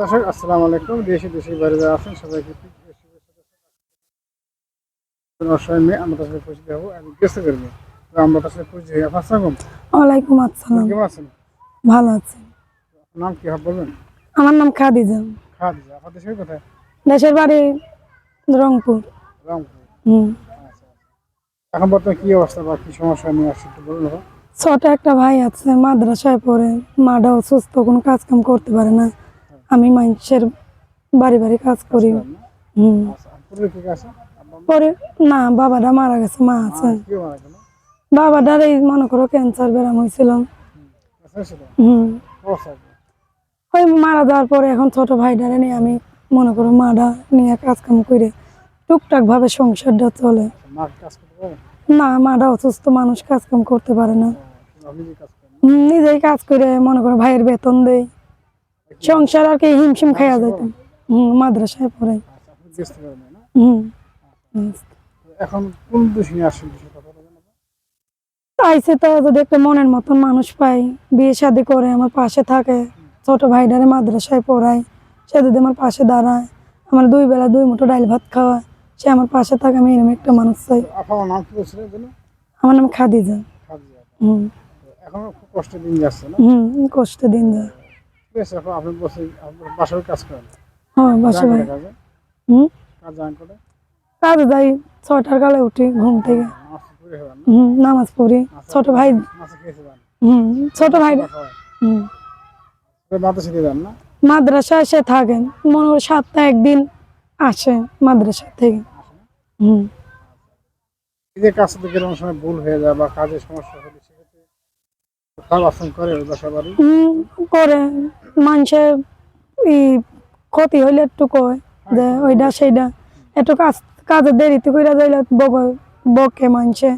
দর্শক আসসালামু আলাইকুম। দেশে দেশে বাইরে যারা আছেন সবাইকে অসহায় মেয়ে আমরা তার সাথে পরিচিত হব আমি গেস্ট করব তো আমরা তার সাথে পরিচিত হই আপনার ওয়ালাইকুম আসসালাম। কেমন আছেন? ভালো আছি। নাম কি হবে বলবেন? আমার নাম খাদিজা। খাওয়া আপনার দেশের কোথায়? দেশের বাড়ি রংপুর। রংপুর। হুম। আচ্ছা এখন বর্তমানে কি অবস্থা বা কি সমস্যা নিয়ে আসছে একটু বলুন ছোট একটা ভাই আছে মাদ্রাসায় পড়ে মাটাও সুস্থ কোনো কাজ কাম করতে পারে না। আমি মানুষের বাড়ি বাড়ি কাজ করি। হুম। পরে না, বাবাটা মারা গেছে, মা আছে বাবাটার এই মনে করো ক্যান্সার বেরাম হয়েছিল। হুম। ওই মারা যাওয়ার পরে এখন ছোট ভাইটারে নিয়ে আমি মনে করো মাটা নিয়ে কাজ কাম করে টুকটাক ভাবে সংসারটা চলে। না, মাটা অসুস্থ মানুষ কাজ কাম করতে পারে না। নিজেই কাজ করে, মনে করো ভাইয়ের বেতন দেই সংসার আর কি হিমশিম খাইয়া যাইতাম। হুম মাদ্রাসায় পড়ে হুম এখন কোন নিয়ে বলবেন আপনি? আইসে তো যদি একটা মনের মতন মানুষ পাই বিয়ে শাদি করে আমার পাশে থাকে ছোট ভাইটারে মাদ্রাসায় পড়ায় সে যদি আমার পাশে দাঁড়ায় আমার দুই বেলা দুই মুঠো ডাইল ভাত খাওয়ায় সে আমার পাশে থাকে আমি এরকম একটা মানুষ চাই। আমার নাম খাদিজা। হুম কষ্টে দিন যায়। এখন আপনি বসে কাজ করেন। হ্যাঁ বাসা ভাই হুম? কাজ জান করে? কাজে যাই ছটার কালে উঠি ঘুম থেকে। হুম নামাজ পড়ি। ছোট ভাই হুম ছোট ভাই হুম। যান না? মাদ্রাসায় সে থাকেন। মনে করি সপ্তাহে একদিন আসে মাদ্রাসা থেকে। হুম। এই যে কাজ থেকে অনেক সময় ভুল হয়ে যায় বা কাজের সমস্যা হলে সেক্ষেত্রে খারাপ আচরণ করে ওই বাসা বাড়ি হুম, করে। মানুষের ই ক্ষতি হইলে একটু কয় যে ওইটা সেইটা একটু কাজ কাজে দেরিতে করে যাইলে বক বকে মানুষে।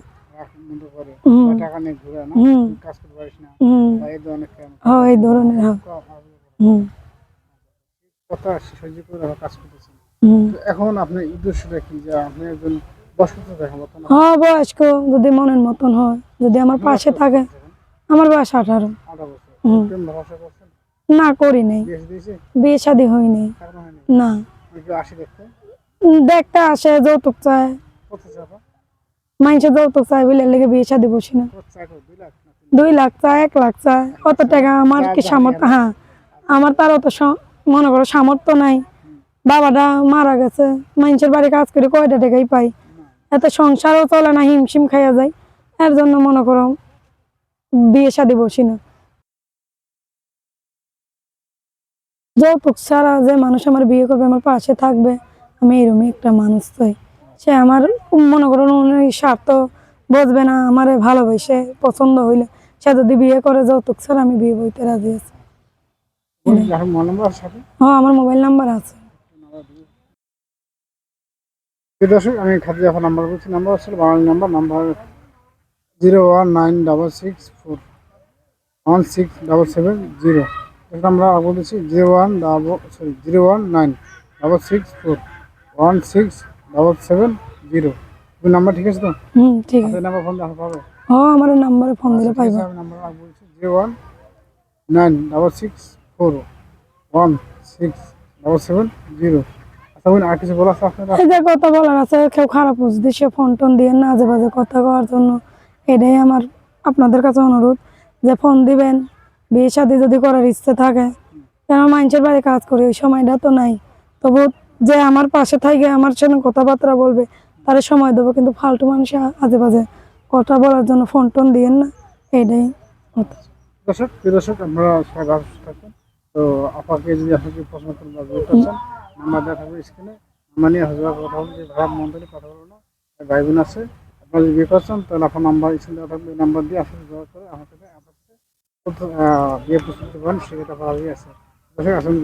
এই ধরনের হয় হয়। এখন উদ্দেশ্যটা কি? যে আপনি একজন হ্যাঁ বয়স্ক যদি মনের মতন হয় যদি আমার পাশে থাকে। আমার বয়স আঠারো। না করি নেই। বিয়ে শাদি হয়নি। না। দেখতে? আসে যৌতুক চায়। মানুষে যৌতুক চায় বলে লেগে বিয়ে শাদি বসি না। দুই লাখ চায় এক লাখ চায়। কত টাকা আমার কি সামর্থ্য? হ্যাঁ আমার তার অত মনে করো সামর্থ্য নাই। বাবাটা মারা গেছে। মানুষের বাড়ি কাজ করে কয়টা টাকাই পাই? এত সংসারও চলে না হিমশিম খাইয়া যায়। এর জন্য মনে করো বিয়ে শাদি বসি না। যৌতুক ছাড়া যে মানুষ আমার বিয়ে করবে আমার পাশে থাকবে আমি এরকমই একটা মানুষ চাই। সে আমার মনে করুন উনি স্বার্থ বুঝবে না আমারে ভালোবেসে পছন্দ হইলে। সে যদি বিয়ে করে যৌতুক ছাড়া আমি বিয়ে বইতে রাজি আছি। এখন হ্যাঁ আমার মোবাইল নাম্বার আছে। দর্শক আমি খাদিজা আফা নাম্বার বলছি। নাম্বার হচ্ছে বাঙালি number number zero one nine double six four one six double seven zero. এটা আমরা আগে বলতেছি zero one double sorry zero one nine double six four one six double seven zero. Number ঠিক আছে তো? হুম ঠিক আছে। নাম্বার ফোন দেখা পাবে? হ্যাঁ আমার নাম্বারে ফোন দিলে পাইব। আমি নাম্বার আগে বলছি zero one nine double six four one six double seven zero. আচ্ছা আর কিছু বলা আছে আপনারা এই যে কথা বলার আছে কেউ খারাপ বুঝতে সে ফোন টোন দিয়ে না আজে বাজে কথা কওয়ার জন্য এটাই আমার আপনাদের কাছে অনুরোধ যে ফোন দিবেন বিয়ে শাদি যদি করার ইচ্ছে থাকে, কেন মানুষের বাড়ি কাজ করি? ওই সময়টা তো নাই। তবু যে আমার পাশে থাকে, আমার সঙ্গে কথাবার্তা বলবে, তার সময় দেবো। কিন্তু ফালতু মানুষ আজে বাজে কথা বলার জন্য ফোন টোন দিয়েন না। এইটাই থাকবেন তো যদি আপনাকে যদি বিয়ে করছেন, তাহলে আপনার নাম্বার নাম্বার দিয়ে আপনার যোগাযোগ করে আমার আপনার সাথে প্রথম- আহ, বিয়ে প্রস্তুতি করেন সেটা ভালোই আছে আসুন।